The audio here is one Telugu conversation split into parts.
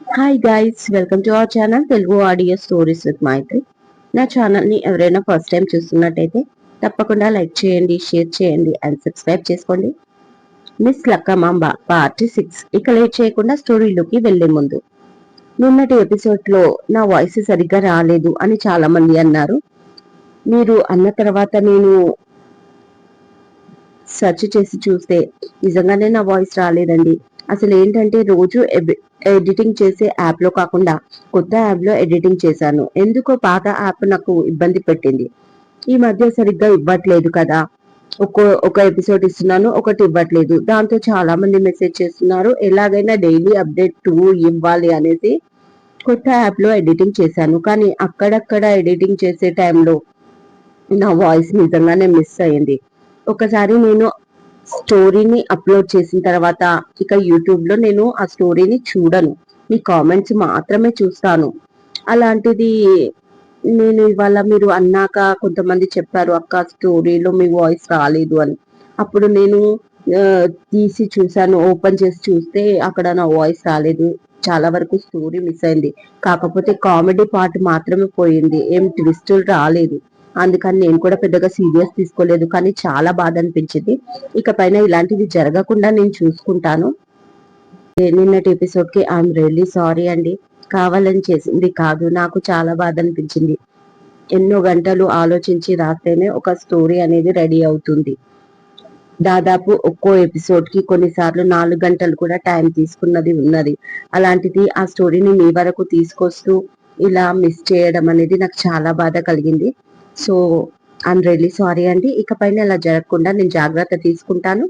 Hi guys welcome to our channel Telugu audio stories with Maithri నా ఛానల్ని ఎవరైనా ఫస్ట్ టైం చూస్తున్నట్టయితే తప్పకుండా లైక్ చేయండి షేర్ చేయండి అండ్ సబ్స్క్రైబ్ చేసుకోండి. మిస్ లక్కమాంబ పార్ట్ సిక్స్ ఇక లేట్ చేయకుండా స్టోరీలోకి వెళ్ళే ముందు. నిన్నటి ఎపిసోడ్లో నా వాయిస్ సరిగ్గా రాలేదు అని చాలా మంది అన్నారు. మీరు అన్న తర్వాత నేను సెర్చ్ చేసి చూస్తే నిజంగానే నా వాయిస్ రాలేదండి. అసలు ఏంటంటే రోజు ఎడిటింగ్ చేసే యాప్లో కాకుండా కొత్త యాప్లో ఎడిటింగ్ చేశాను. ఎందుకో పాత యాప్ నాకు ఇబ్బంది పెట్టింది. ఈ మధ్య సరిగ్గా ఇవ్వట్లేదు కదా. ఒక్కో ఒక ఎపిసోడ్ ఇస్తున్నాను ఒకటి ఇవ్వట్లేదు. దాంతో చాలా మంది మెసేజ్ చేస్తున్నారు ఎలాగైనా డైలీ అప్డేట్ టూ ఇవ్వాలి అనేసి కొత్త యాప్లో ఎడిటింగ్ చేశాను. కానీ అక్కడక్కడ ఎడిటింగ్ చేసే టైంలో నా వాయిస్ నిజంగానే మిస్ అయింది. ఒకసారి నేను స్టోరీని అప్లోడ్ చేసిన తర్వాత ఇక యూట్యూబ్లో నేను ఆ స్టోరీని చూడను. మీ కామెంట్స్ మాత్రమే చూస్తాను. అలాంటిది నేను ఇవాళ మీరు అన్నాక కొంతమంది చెప్పారు అక్క స్టోరీలో మీ వాయిస్ రాలేదు అని. అప్పుడు నేను తీసి చూశాను ఓపెన్ చేసి చూస్తే అక్కడ నా వాయిస్ రాలేదు. చాలా వరకు స్టోరీ మిస్ అయింది. కాకపోతే కామెడీ పార్ట్ మాత్రమే పోయింది. ఏం ట్విస్టులు రాలేదు. అందుకని నేను కూడా పెద్దగా సీరియస్ తీసుకోలేదు కానీ చాలా బాధ అనిపించింది. ఇక పైన ఇలాంటివి జరగకుండా నేను చూసుకుంటాను. నిన్నటి ఎపిసోడ్కి ఐఎమ్ రియల్లీ సారీ అండి. కావాలని చేసింది కాదు నాకు చాలా బాధ అనిపించింది. ఎన్నో గంటలు ఆలోచించి రాస్తేనే ఒక స్టోరీ అనేది రెడీ అవుతుంది. దాదాపు ఒక్కో ఎపిసోడ్కి కొన్నిసార్లు నాలుగు గంటలు కూడా టైం తీసుకున్నది ఉన్నది. అలాంటిది ఆ స్టోరీని మీ వరకు తీసుకొస్తూ ఇలా మిస్ చేయడం అనేది నాకు చాలా బాధ కలిగింది. సో ఐఎమ్ రియలీ సారీ అండి. ఇకపైన ఇలా జరగకుండా నేను జాగ్రత్త తీసుకుంటాను.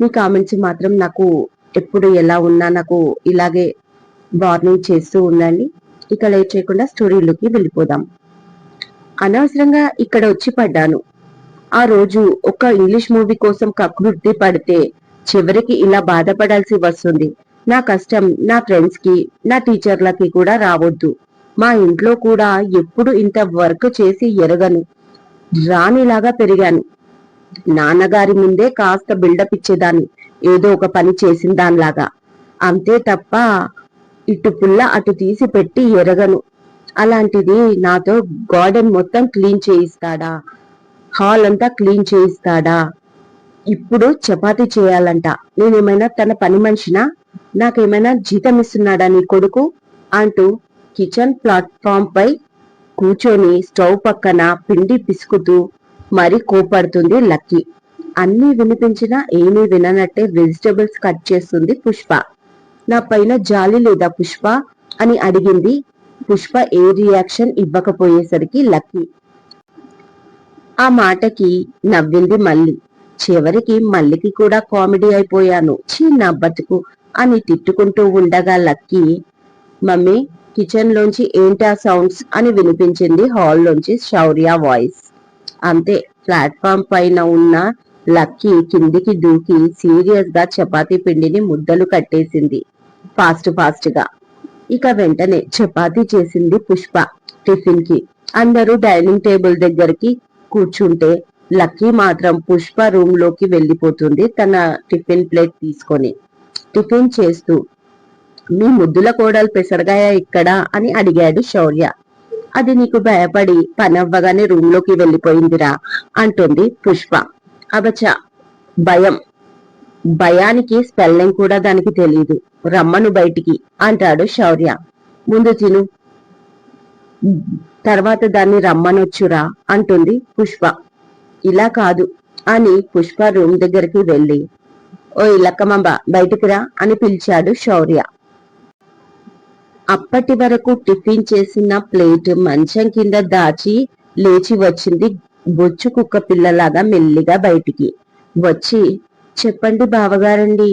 మీ కామెంట్స్ మాత్రం నాకు ఎప్పుడు ఎలా ఉన్నా నాకు ఇలాగే వార్నింగ్ చేస్తూ ఉండండి. ఇక లేట్ చేయకుండా స్టోరీలోకి వెళ్ళిపోదాం. అనవసరంగా ఇక్కడ వచ్చి పడ్డాను. ఆ రోజు ఒక ఇంగ్లీష్ మూవీ కోసం కకృతి పడితే చివరికి ఇలా బాధపడాల్సి వస్తుంది. నా కష్టం నా ఫ్రెండ్స్కి నా టీచర్లకి కూడా రావద్దు. మా ఇంట్లో కూడా ఎప్పుడు ఇంత వర్క్ చేసి ఎరగను. రాణిలాగా పెరిగాను. నాన్నగారి ముందే కాస్త బిల్డప్ ఇచ్చేదాన్ని ఏదో ఒక పని చేసిన దానిలాగా. అంతే తప్ప ఇటు పుల్ల అటు తీసి పెట్టి ఎరగను. అలాంటిది నాతో గార్డెన్ మొత్తం క్లీన్ చేయిస్తాడా? హాల్ అంతా క్లీన్ చేయిస్తాడా? ఇప్పుడు చపాతి చేయాలంట. నేనేమైనా తన పని మనిషినా? నాకేమైనా జీతం ఇస్తున్నాడా నీ కొడుకు? అంటూ కిచెన్ ప్లాట్ఫామ్ పై కూర్చొని స్టవ్ పక్కన పిండి పిసుకుతూ మరి కోపడుతుంది లక్కీ. అన్నీ వినిపించినా ఏమీ విననట్టే వెజిటబుల్స్ కట్ చేస్తుంది పుష్ప. నా పైన జాలి లేదా పుష్ప? అని అడిగింది. పుష్ప ఏ రియాక్షన్ ఇవ్వకపోయేసరికి లక్కీ. ఆ మాటకి నవ్వింది మల్లి చివరికి మల్లికి కూడా కామెడీ అయిపోయాను. చిన్న బతుకు అని తిట్టుకుంటూ ఉండగా లక్కీ మమ్మీ కిచెన్ లోంచి ఏంటా సౌండ్స్ అని వినిపించింది. హాల్ లోంచి శౌర్య వాయిస్ అంతే ప్లాట్ఫామ్ పైన ఉన్న లక్కీ కిందికి దూకి సీరియస్గా చపాతీ పిండిని ముద్దలు కట్టేసింది. ఫాస్ట్ ఫాస్ట్గా. ఇక వెంటనే చపాతీ చేసింది పుష్ప టిఫిన్కి. అందరూ డైనింగ్ టేబుల్ దగ్గరికి కూర్చుంటే లక్కీ మాత్రం పుష్ప రూమ్లోకి వెళ్ళిపోతుంది తన టిఫిన్ ప్లేట్ తీసుకొని. టిఫిన్ చేస్తూ మీ ముద్దుల కోడలు పెసరగాయ ఇక్కడ అని అడిగాడు శౌర్య. అది నీకు భయపడి పని అవ్వగానే రూమ్లోకి వెళ్ళిపోయిందిరా అంటుంది పుష్ప. అబచ భయం. భయానికి స్పెల్లింగ్ కూడా దానికి తెలియదు రమ్మను బయటికి అంటాడు శౌర్య. ముందు తిను. తర్వాత దాన్ని రమ్మనొచ్చురా అంటుంది పుష్ప. ఇలా కాదు అని పుష్ప రూమ్ దగ్గరికి వెళ్ళి ఓ ఇలక్కమంబ బయటికి రా అని పిలిచాడు శౌర్య. అప్పటి వరకు టిఫిన్ చేసిన ప్లేట్ మంచం కింద దాచి లేచి వచ్చింది బొచ్చు కుక్క పిల్లలాగా మెల్లిగా బయటికి. వచ్చి చెప్పండి బావగారండి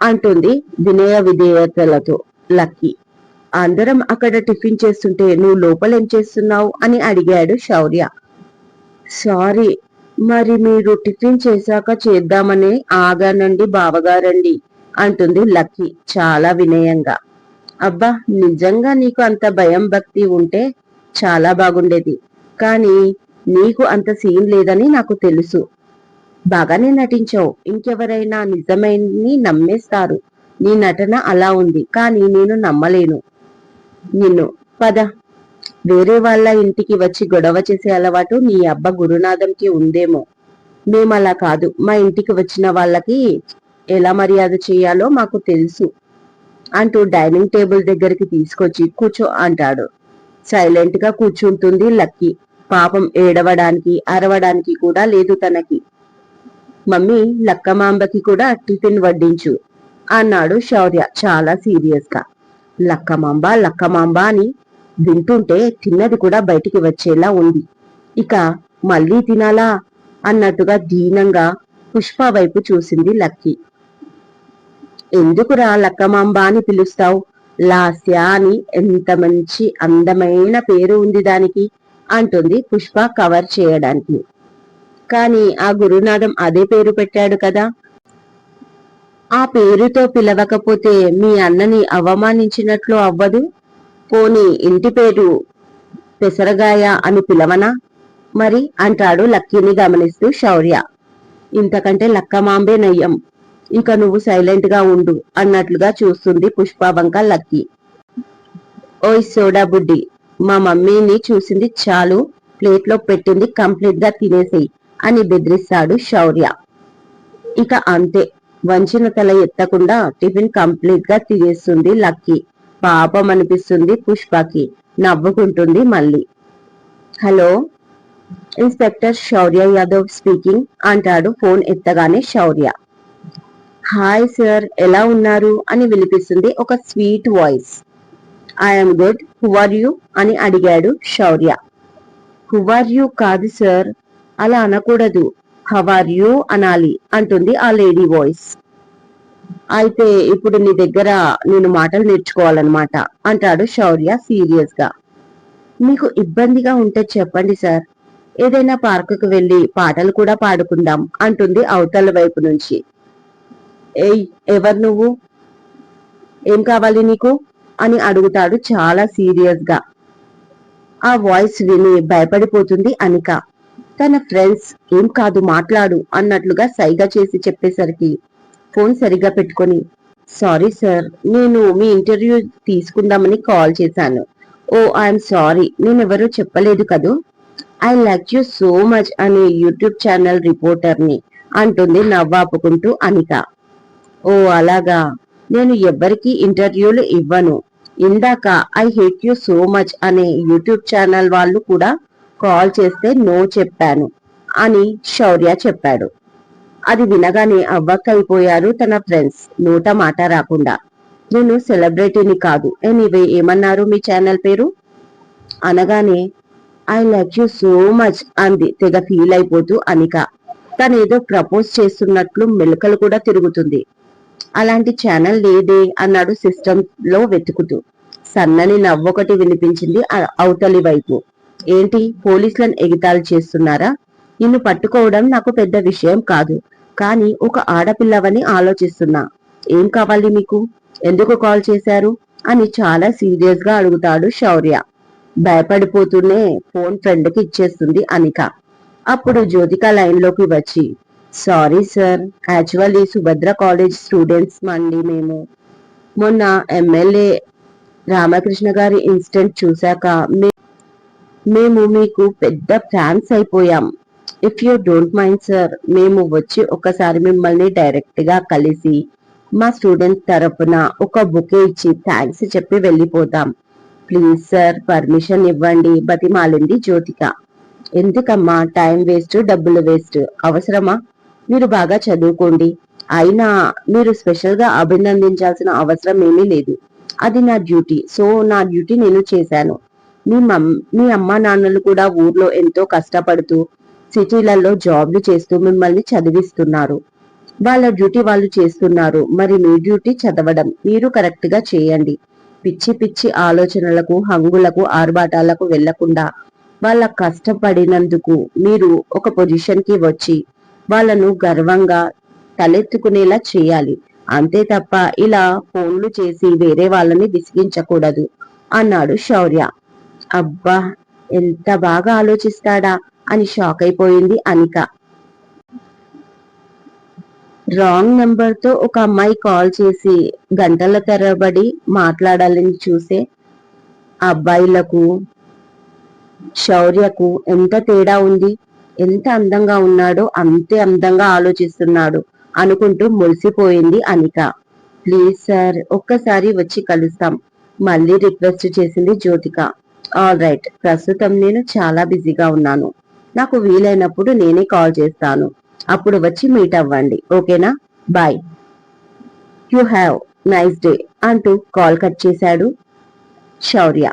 అంటుంది వినయ విధేయతలతో. లక్కీ అందరం అక్కడ టిఫిన్ చేస్తుంటే నువ్వు లోపల ఏం చేస్తున్నావు? అని అడిగాడు శౌర్య. సారీ మరి మీరు టిఫిన్ చేశాక చేద్దామని ఆగానండి బావగారండి అంటుంది లక్కీ చాలా వినయంగా. అబ్బా నిజంగా నీకు అంత భయం భక్తి ఉంటే చాలా బాగుండేది. కానీ నీకు అంత సీన్ లేదని నాకు తెలుసు. బాగానే నటించావు. ఇంకెవరైనా నిజమైని నమ్మేస్తారు. నీ నటన అలా ఉంది కానీ నేను నమ్మలేను. నిన్ను పద. వేరే వాళ్ళ ఇంటికి వచ్చి గొడవ చేసే అలవాటు నీ అబ్బ గురునాథంకి ఉందేమో. మేమలా కాదు. మా ఇంటికి వచ్చిన వాళ్ళకి ఎలా మర్యాద చేయాలో మాకు తెలుసు. అంటూ డైనింగ్ టేబుల్ దగ్గరికి తీసుకొచ్చి కూర్చో అంటాడు. సైలెంట్గా కూర్చుంటుంది లక్కీ. పాపం ఏడవడానికి అరవడానికి కూడా లేదు తనకి. మమ్మీ లక్కమాంబకి కూడా టిఫిన్ వడ్డించు అన్నాడు శౌర్య చాలా సీరియస్గా. లక్కమాంబ లక్కమాంబ అని వింటుంటే తిన్నది కూడా బయటికి వచ్చేలా ఉంది. ఇక మళ్ళీ తినాలా? అన్నట్టుగా దీనంగా పుష్ప వైపు చూసింది లక్కీ. ఎందుకురా లక్కమాంబ అని పిలుస్తావు? లాస్య అని ఎంత మంచి అందమైన పేరు ఉంది దానికి అంటుంది పుష్ప కవర్ చేయడానికి. కానీ ఆ గురునాథం అదే పేరు పెట్టాడు కదా. ఆ పేరుతో పిలవకపోతే మీ అన్నని అవమానించినట్లు అవ్వదు? పోని ఇంటి పేరు పెసరగాయ అని పిలవనా? మరి అంటాడు లక్కీని గమనిస్తూ శౌర్య. ఇంతకంటే లక్కమాంబే నయ్యం. ఇక నువ్వు సైలెంట్గా ఉండు అన్నట్లుగా చూస్తుంది పుష్ప వంక లక్కీ. ఓయ్ సోడా బుడ్డి మా మమ్మీని చూసింది చాలు ప్లేట్లో పెట్టింది కంప్లీట్గా తినేసేయి అని బెదిరిస్తాడు శౌర్య. ఇక అంతే వంచిన తల ఎత్తకుండా టిఫిన్ కంప్లీట్గా తినేస్తుంది లక్కీ. పాపం అనిపిస్తుంది పుష్పకి నవ్వుకుంటుంది మళ్ళీ. Hello inspector Shaurya Yadav speaking అంటాడు ఫోన్ ఎత్తగానే శౌర్య. హాయ్ సార్ ఎలా ఉన్నారు? అని వినిపిస్తుంది ఒక sweet voice I'm good who are you అని అడిగాడు శౌర్య. హు ఆర్ యు కాదు సార్ అలా అనకూడదు. ఆర్ యూ అనాలి అంటుంది ఆ లేడీ వాయిస్ అయితే ఇప్పుడు నీ దగ్గర నేను మాటలు నేర్చుకోవాలన్నమాట అంటాడు శౌర్య సీరియస్గా. మీకు ఇబ్బందిగా ఉంటే చెప్పండి సార్ ఏదైనా పార్కుకు వెళ్ళి పాటలు కూడా పాడుకుందాం అంటుంది అవతల వైపు నుంచి. ఏయ్ ఎవరు నువ్వు? ఏం కావాలి నీకు? అని అడుగుతాడు చాలా సీరియస్గా ఆ వాయిస్ విని భయపడిపోతుంది అనిక. తన ఫ్రెండ్స్ ఏం కాదు మాట్లాడు అన్నట్లుగా సైగా చేసి చెప్పేసరికి ఫోన్ సరిగా పెట్టుకొని సారీ సార్ నేను మీ ఇంటర్వ్యూ తీసుకుందామని కాల్ చేశాను. ఓ ఐఎమ్ సారీ నేనెవరూ చెప్పలేదు కదూ? I like you so much అనే యూట్యూబ్ ఛానల్ రిపోర్టర్ని అంటుంది నవ్వాపుకుంటూ అనిక. ఓ అలాగా. నేను ఎవ్వరికి ఇంటర్వ్యూలు ఇవ్వను. ఇందాక I hate you so much అనే యూట్యూబ్ ఛానల్ వాళ్ళు కూడా కాల్ చేస్తే నో చెప్పాను అని శౌర్య చెప్పాడు. అది వినగానే అవ్వక్కైపోయారు తన ఫ్రెండ్స్. నోట మాట రాకుండా. నేను సెలబ్రిటీని కాదు. ఎనీవే ఏమన్నారు మీ ఛానల్ పేరు? అనగానే I like you so much అంది తెగ ఫీల్ అయిపోతూ అనిక. తనేదో ప్రపోజ్ చేస్తున్నట్లు మెలకలు కూడా తిరుగుతుంది. అలాంటి ఛానల్ లేదే అన్నాడు సిస్టమ్లో వెతుకుతూ. సన్నని నవ్వొకటి వినిపించింది అవతలి వైపు. ఏంటి? పోలీసులను ఎగితాలు చేస్తున్నారా? నిన్ను పట్టుకోవడం నాకు పెద్ద విషయం కాదు. కానీ ఒక ఆడపిల్లవని ఆలోచిస్తున్నా. ఏం కావాలి మీకు? ఎందుకు కాల్ చేశారు? అని చాలా సీరియస్గా అడుగుతాడు శౌర్య. భయపడిపోతూనే ఫోన్ ఫ్రెండ్కి ఇచ్చేస్తుంది అనిక. అప్పుడు జ్యోతిక లైన్లోకి వచ్చి sorry sir actually Subhadra college students అండి మేము మొన్న ఎమ్మెల్యే రామకృష్ణ గారి ఇన్సిడెంట్ చూశాక మేము మీకు పెద్ద ఫ్యాన్స్ అయిపోయాం. If you don't mind sir మేము వచ్చి ఒకసారి మిమ్మల్ని డైరెక్ట్గా కలిసి మా స్టూడెంట్స్ తరపున ఒక బుకే ఇచ్చి థ్యాంక్స్ చెప్పి వెళ్ళిపోతాం. ప్లీజ్ సార్ పర్మిషన్ ఇవ్వండి. బతిమాలింది జ్యోతిక. ఎందుకమ్మా టైం వేస్ట్ డబ్బులు వేస్ట్ అవసరమా? మీరు బాగా చదువుకోండి. అయినా మీరు స్పెషల్గా అభినందించాల్సిన అవసరం ఏమీ లేదు. అది నా డ్యూటీ. సో నా డ్యూటీ నేను చేశాను. మీ మమ్ మీ అమ్మా నాన్నలు కూడా ఊర్లో ఎంతో కష్టపడుతూ సిటీలలో జాబ్లు చేస్తూ మిమ్మల్ని చదివిస్తున్నారు. వాళ్ళ డ్యూటీ వాళ్ళు చేస్తున్నారు. మరి మీ డ్యూటీ చదవడం. మీరు కరెక్ట్గా చేయండి. పిచ్చి పిచ్చి ఆలోచనలకు హంగులకు ఆర్భాటాలకు వెళ్ళకుండా వాళ్ళ కష్టపడినందుకు మీరు ఒక పొజిషన్కి వచ్చి వాళ్ళను గర్వంగా తలెత్తుకునేలా చేయాలి. అంతే తప్ప ఇలా ఫోన్లు చేసి వేరే వాళ్ళని విసిగించకూడదు అన్నాడు శౌర్య. అబ్బా ఎంత బాగా ఆలోచిస్తాడా అని షాక్ అయిపోయింది అనిక. రాంగ్ నెంబర్తో ఒక అమ్మాయి కాల్ చేసి గంటల తరబడి మాట్లాడాలని చూసే అబ్బాయిలకు శౌర్యకు ఎంత తేడా ఉంది? ఎంత అందంగా ఉన్నాడో అంతే అందంగా ఆలోచిస్తున్నాడు అనుకుంటూ మురిసిపోయింది అనిక. ప్లీజ్ సార్ ఒక్కసారి వచ్చి కలుస్తాం మళ్ళీ రిక్వెస్ట్ చేసింది జ్యోతిక. ఆల్ రైట్ ప్రస్తుతం నేను చాలా బిజీగా ఉన్నాను. నాకు వీలైనప్పుడు నేనే కాల్ చేస్తాను. అప్పుడు వచ్చి మీట్ అవ్వండి ఓకేనా? Bye. You have nice day అంటూ కాల్ కట్ చేశాడు శౌర్య.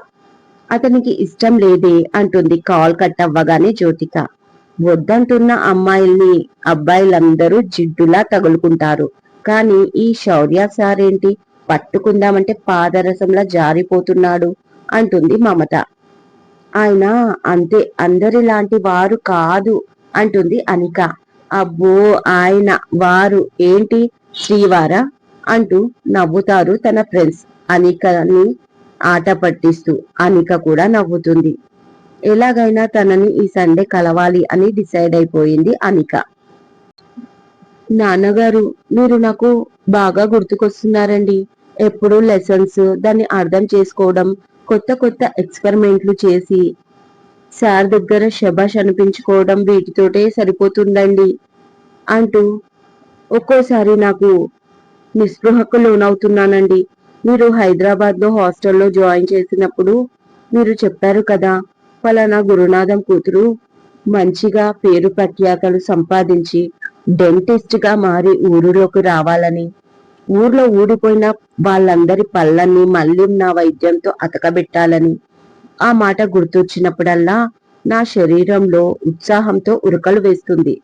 అతనికి ఇష్టం లేదే అంటుంది కాల్ కట్ అవ్వగానే జ్యోతిక. వద్దంటున్న అమ్మాయిల్ని అబ్బాయిలందరూ జిడ్డులా తగులుకుంటారు. కానీ ఈ శౌర్య సారేంటి? పట్టుకుందామంటే పాదరసంలా జారిపోతున్నాడు అంటుంది మమత. ఆయన అంతే అందరిలాంటి వారు కాదు అంటుంది అనిక. అబ్బో ఆయన వారు ఏంటి? శ్రీవారా? అంటూ నవ్వుతారు తన ఫ్రెండ్స్. అనికని ఆట పట్టిస్తూ అనిక కూడా నవ్వుతుంది. ఎలాగైనా తనని ఈ సండే కలవాలి అని డిసైడ్ అయిపోయింది అనిక. నాన్నగారు మీరు నాకు బాగా గుర్తుకొస్తున్నారండి. ఎప్పుడు లెసన్స్ దాన్ని అర్థం చేసుకోవడం కొత్త కొత్త ఎక్స్పెరిమెంట్లు చేసి సార్ దగ్గర శబాష్ అనిపించుకోవడం వీటితోటే సరిపోతుందండి అంటూ ఒక్కోసారి నాకు నిస్పృహకు లోనవుతున్నానండి. మీరు హైదరాబాద్లో హాస్టల్లో జాయిన్ చేసినప్పుడు మీరు చెప్పారు కదా ఫలానా గురునాథం కూతురు మంచిగా పేరు ప్రఖ్యాతలు సంపాదించి డెంటిస్ట్గా మారి ఊరిలోకి రావాలని. ఊర్లో ఊడిపోయిన వాళ్ళందరి పళ్ళన్ని మళ్ళీ నా వైద్యంతో అతకబెట్టాలని. ఆ మాట గుర్తొచ్చినప్పుడల్లా నా శరీరంలో ఉత్సాహంతో ఉరకలు వేస్తుంది.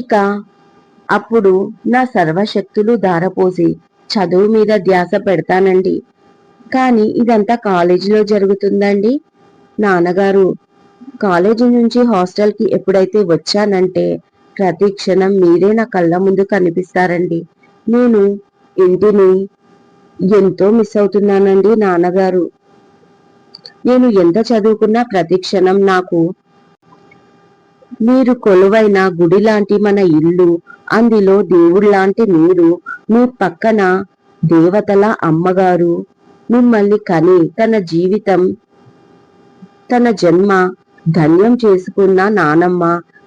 ఇక అప్పుడు నా సర్వశక్తులు ధారపోసి చదువు మీద ధ్యాస పెడతానండి. కానీ ఇదంతా కాలేజీలో జరుగుతుందండి. నాన్నగారు కాలేజీ నుంచి హాస్టల్కి ఎప్పుడైతే వచ్చానంటే ప్రతి క్షణం మీరే నా కళ్ళ ముందు కనిపిస్తారండి. నేను ఇంటిని ఎంతో మిస్ అవుతున్నానండి నాన్నగారు. నేను ఎంత చదువుకున్నా ప్రతి క్షణం నాకు మీరు కొలువైన గుడి లాంటి మన ఇల్లు అందులో దేవుళ్ళలాంటి మీరు మీ పక్కన దేవతల అమ్మగారు మిమ్మల్ని కని తన జీవితం తన జన్మ ధన్యం చేసుకున్న నానమ్మ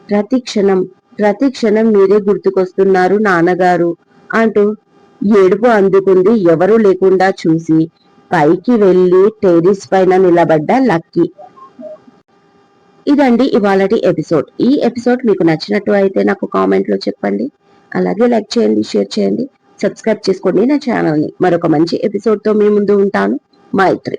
ప్రతి క్షణం ప్రతి క్షణం మీరే గుర్తుకొస్తున్నారు నాన్నగారు అంటూ ఏడుపు అందుకుంది ఎవరూ లేకుండా చూసి. పైకి వెళ్ళి టెరిస్ పైన నిలబడ్డ లక్కీ. ఇదండి ఇవాళటి ఎపిసోడ్. ఈ ఎపిసోడ్ మీకు నచ్చినట్టు అయితే నాకు కామెంట్లో చెప్పండి. అలాగే లైక్ చేయండి షేర్ చేయండి. సబ్స్క్రైబ్ చేసుకోండి నా ఛానల్ని. మరొక మంచి ఎపిసోడ్తో మీ ముందు ఉంటాను. మైత్రి.